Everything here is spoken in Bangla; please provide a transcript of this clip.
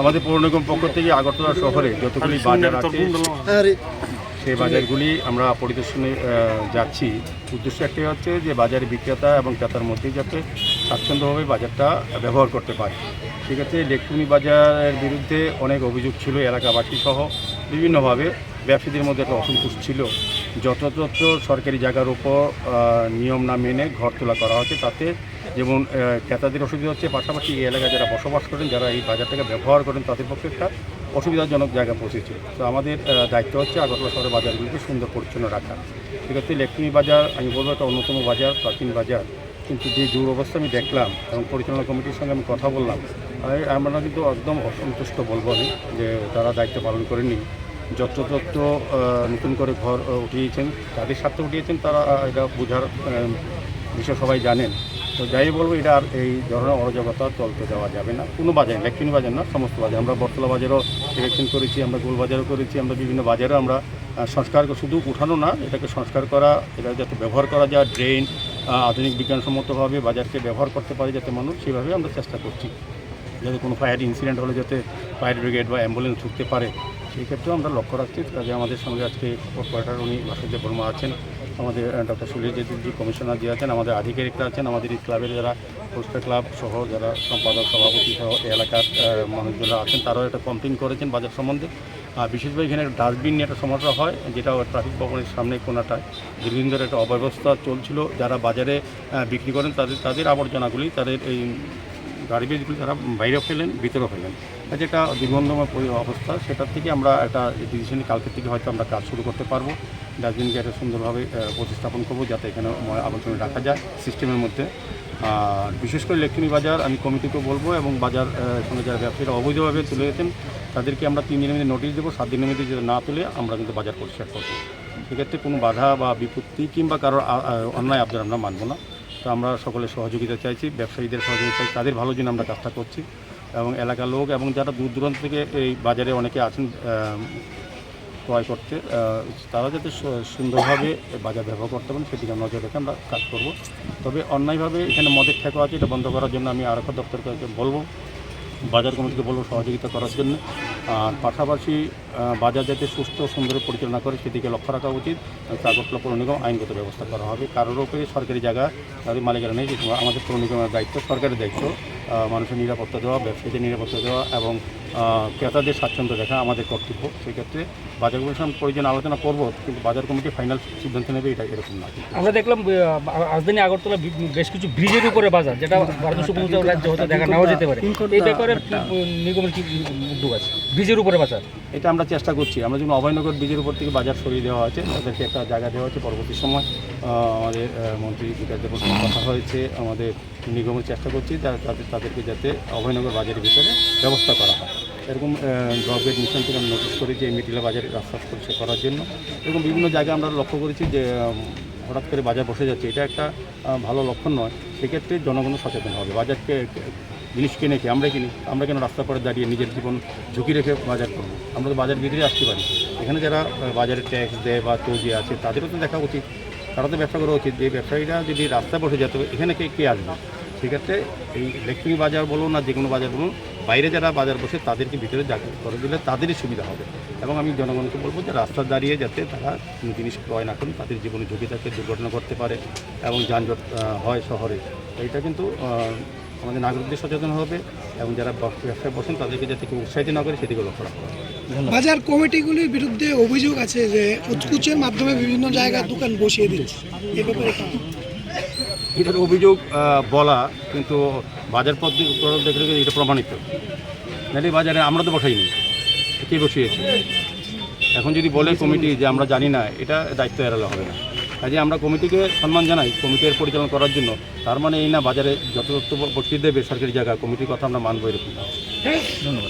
আমাদের পৌর নিগম পক্ষ থেকে আগরতলা শহরে যতগুলি বাজার আছে সেই বাজারগুলি আমরা পরিদর্শনে যাচ্ছি। উদ্দেশ্য একটাই হচ্ছে যে বাজারে বিক্রেতা এবং ক্রেতার মধ্যে যাতে স্বাচ্ছন্দ্যভাবে বাজারটা ব্যবহার করতে পারে। সেক্ষেত্রে ইলেকট্রনিক বাজারের বিরুদ্ধে অনেক অভিযোগ ছিল এলাকাবাসী সহ বিভিন্নভাবে। ব্যবসায়ীদের মধ্যে একটা অসন্তোষ ছিল। যথাযথ সরকারি জায়গার উপর নিয়ম না মেনে ঘর তোলা করা হচ্ছে তাতে যেমন ক্রেতাদের অসুবিধা হচ্ছে, পাশাপাশি এই এলাকায় যারা বসবাস করেন, যারা এই বাজারটাকে ব্যবহার করেন, তাদের পক্ষে একটা অসুবিধাজনক জায়গা পৌঁছেছে। তো আমাদের দায়িত্ব হচ্ছে আগরতলা শহরের বাজারগুলিকে সুন্দর পরিচ্ছন্ন রাখা। সেক্ষেত্রে ইলেকট্রনিক বাজার, আমি বলব একটা অন্যতম বাজার, প্রাচীন বাজার। কিন্তু যে জোর অবস্থা আমি দেখলাম এবং পরিচালনা কমিটির সঙ্গে আমি কথা বললাম আমরা কিন্তু একদম অসন্তুষ্ট বলব আমি, যে তারা দায়িত্ব পালন করেনি যত্রতত্র নতুন করে ঘর উঠিয়েছেন তাদের স্বার্থে উঠিয়েছেন তারা এটা বোঝার বিষয় সবাই জানেন। তো যাই বলব, এটা আর এই ধরনের অরাজকতা চলতে দেওয়া যাবে না। কোনো বাজার ইলেকট্রনিক বাজার না, সমস্ত বাজার। আমরা বটতলা বাজারও ইলেকশন করেছি, আমরা গোল বাজারও করেছি, আমরা বিভিন্ন বাজারে আমরা সংস্কার শুধু উঠানো না, এটাকে সংস্কার করা, এটা যাতে ব্যবহার করা যায় ড্রেন আধুনিক বিজ্ঞানসম্মতভাবে বাজারকে ব্যবহার করতে পারে যাতে মানুষ সেভাবে আমরা চেষ্টা করছি। যাতে কোনো ফায়ার ইনসিডেন্ট হলে যাতে ফায়ার ব্রিগেড বা অ্যাম্বুলেন্স ঢুকতে পারে। সেই ক্ষেত্রেও আমরা লক্ষ্য রাখছি। কাজে আমাদের সঙ্গে আজকে কোয়ার্টার উনি ভাস্কর্য বর্মা আছেন। আমাদের ডক্টর সুনীল জেতুজি কমিশনার যে আছেন, আমাদের আধিকারিকরা আছেন, আমাদের এই ক্লাবের যারা পোস্টার ক্লাব সহ, যারা সম্পাদক, সভাপতি সহ এলাকার মানুষজনরা আছেন, তারাও একটা কমপ্লেন করেছেন বাজার সম্বন্ধে। আর বিশেষভাবে এখানে একটা ডাস্টবিন নিয়ে একটা সমস্যা হয়, যেটা ট্রাফিক ভবনের সামনে কোনাটায় দীর্ঘদিন ধরে একটা অব্যবস্থা চলছিল। যারা বাজারে বিক্রি করেন, তাদের তাদের আবর্জনাগুলি, তাদের এই গার্বেজগুলি তারা বাইরে ফেলেন ভিতরে ফেলেন। একটা দুর্গন্ধময় অবস্থা, সেটার থেকে আমরা একটা ডিসিশন কালকে থেকে হয়তো আমরা কাজ শুরু করতে পারব। ডাস্টবিনকে একটা সুন্দরভাবে প্রতিস্থাপন করব যাতে এখানে আবর্জনা রাখা যায় সিস্টেমের মধ্যে। আর বিশেষ করে ইলেকট্রনিক বাজার আমি কমিটিকে বলব এবং বাজার সঙ্গে যারা ব্যবসায়ীরা অবৈধভাবে তুলে যেতেন, তাদেরকে আমরা তিন দিনের মধ্যে নোটিশ দেবো। সাত দিনের মধ্যে যদি না তুলে আমরা কিন্তু বাজার পরিষ্কার করব। সেক্ষেত্রে কোনো বাধা বা বিপত্তি কিংবা কারোর অন্যায় আবদার আমরা মানবো না। তো আমরা সকলের সহযোগিতা চাইছি, ব্যবসায়ীদের সহযোগিতা চাই তাদের ভালো জন্য আমরা কাজটা করছি। এবং এলাকার লোক এবং যারা দূর দূরান্ত থেকে এই বাজারে অনেকে আছেন ক্রয় করতে তারা যাতে সুন্দরভাবে বাজার ব্যবহার করতে পারেন, সেদিকে নজর রেখে আমরা কাজ করব। তবে অন্যায়ভাবে এখানে মদের ঠেকা আছে, এটা বন্ধ করার জন্য আমি আরক্ষা দপ্তরকে বলব বাজার কমিটিকে বলব সহযোগিতা করার জন্য। আর পাশাপাশি বাজার যাতে সুস্থ সুন্দর পরিচালনা করে সেদিকে লক্ষ্য রাখা উচিত। আগরতলা পৌর নিগম আইনগত ব্যবস্থা করা হবে। কারোর উপরে সরকারি জায়গা, তাদের মালিকেরা নেই। আমাদের পৌর নিগমের দায়িত্ব সরকারের দায়িত্ব মানুষের নিরাপত্তা দেওয়া, ব্যবসায়ীদের নিরাপত্তা দেওয়া এবং ক্রেতাদের স্বাচ্ছন্দ্য দেখা আমাদের কর্তব্য। সেক্ষেত্রে বাজার সঙ্গে প্রয়োজন আলোচনা করব কিন্তু বাজার কমিটি ফাইনাল সিদ্ধান্ত নেবে এটা এরকম না। আমরা দেখলাম রাজধানী আগরতলা বেশ কিছু ব্রিজের উপরে বাজার যেটা রাজ্য হতে দেখা নাও যেতে পারে। এই ব্যাপারে নিগমের কি উদ্যোগ আছে? ব্রিজের উপরে বাজার। এটা আমরা চেষ্টা করছি। আমরা যেমন অভয়নগর ব্রিজের উপর থেকে বাজার সরিয়ে দেওয়া হয়েছে তাদেরকে একটা জায়গা দেওয়া হয়েছে। পরবর্তী সময় আমাদের মন্ত্রী বিকাশ দেবের কথা হয়েছে আমাদের নিগমের চেষ্টা করছি তাদের তাদেরকে যাতে অভয়নগর বাজারের ভিতরে ব্যবস্থা করা হয়। এরকম গভর্নমেন্ট মিশন থেকে আমরা নোটিশ করেছি এই মিটিলা বাজারে রাস্তা পরিষ্কার করার জন্য এরকম বিভিন্ন জায়গায় আমরা লক্ষ্য করেছি যে হঠাৎ করে বাজার বসে যাচ্ছে। এটা একটা ভালো লক্ষণ নয়। সেক্ষেত্রে জনগণ সচেতন হবে। বাজারকে, জিনিস কিনে কি আমরা কিনি? আমরা কেন রাস্তা পরে দাঁড়িয়ে নিজের জীবন ঝুঁকি রেখে বাজার করব? আমরা তো বাজার ভিতরে আসতে পারি। এখানে যারা বাজারে ট্যাক্স দেয় বা চৌজি আছে, তাদেরও তো দেখা উচিত। তারা তো ব্যবসা করা উচিত। যে ব্যবসায়ীরা যদি রাস্তায় বসে যেত এখানে কে কে আসবে? সেক্ষেত্রে এই ইলেকট্রিক বাজার বলুন না যে কোনো বাজার বলুন, বাইরে যারা বাজার বসে তাদেরকে ভিতরে জাগ্রত করে দিলে তাদেরই সুবিধা হবে। এবং আমি জনগণকে বলব যে রাস্তা দাঁড়িয়ে যাতে তারা কোনো জিনিস ক্রয় না করেন, তাদের জীবনে ঝুঁকি থাকে, দুর্ঘটনা করতে পারে এবং যানজট হয় শহরে। এটা কিন্তু আমাদের নাগরিকদের সচেতন হবে এবং যারা ব্যব- ব্যবসায় বসেন তাদেরকে যাতে কেউ উৎসাহিত না করে সেদিকে লক্ষ্য হবে বাজার কমিটিগুলির বিরুদ্ধে অভিযোগ আছে যে উৎকুচের মাধ্যমে বিভিন্ন জায়গায় দোকান বসিয়ে দিচ্ছে। এ ব্যাপারে? এটার অভিযোগ বলা, কিন্তু বাজার পদ্ধতি দেখলে এটা প্রমাণিত। নাহলে বাজারে আমরা তো বসাইনি। কে বসিয়েছে? এখন যদি বলে কমিটি যে আমরা জানি না, এটা দায়িত্ব এড়ালে হবে না। কাজে আমরা কমিটিকে সম্মান জানাই কমিটির পরিচালনা করার জন্য। তার মানে এই না, বাজারে তথ্য বসিয়ে দেবে সরকারি জায়গা কমিটির কথা আমরা মানবো এরকম। ধন্যবাদ।